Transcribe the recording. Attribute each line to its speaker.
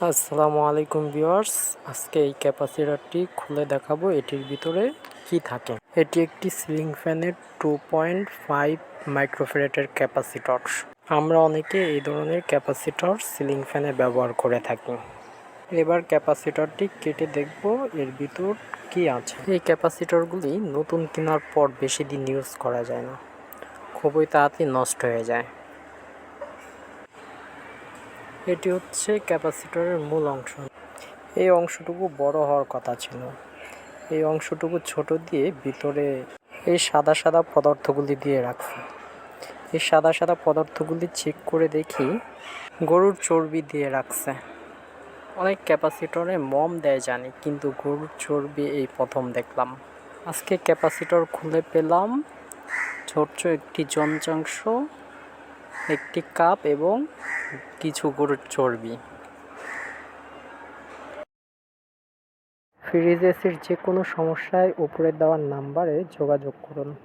Speaker 1: আসসালামু আলাইকুম ভিউয়ার্স। আজকে এই ক্যাপাসিটরটি খুলে দেখাবো, এটির ভিতরে কি থাকে। এটি একটি সিলিং ফ্যানের টু পয়েন্ট ফাইভ মাইক্রোফেরেটের ক্যাপাসিটর। আমরা অনেকে এই ধরনের ক্যাপাসিটর সিলিং ফ্যানে ব্যবহার করে থাকি। এবার ক্যাপাসিটরটি কেটে দেখব, এর ভিতর কি আছে। এই ক্যাপাসিটরগুলি নতুন কেনার পর বেশি দিন ইউজ করা যায় না। খুবই তাড়াতাড়ি নষ্ট হয়ে যায়। এটি হচ্ছে ক্যাপাসিটরের মূল অংশ। এই অংশটুকু বড় হওয়ার কথা ছিল। এই অংশটুকু ছোট দিয়ে ভিতরে এই সাদা সাদা পদার্থগুলি দিয়ে রাখছে। এই সাদা সাদা পদার্থগুলি চেক করে দেখি গরুর চর্বি দিয়ে রাখছে। অনেক ক্যাপাসিটরে মম দেয় জানি, কিন্তু গরুর চর্বি এই প্রথম দেখলাম। আজকে ক্যাপাসিটর খুলে পেলাম। ছোট্ট একটি যন্ত্রাংশ। একটি কাপ এবং কিছু গরুর চর্বি। ফ্রিজ এসির যে কোনো সমস্যায় উপরে দেওয়ার নাম্বারে যোগাযোগ করুন।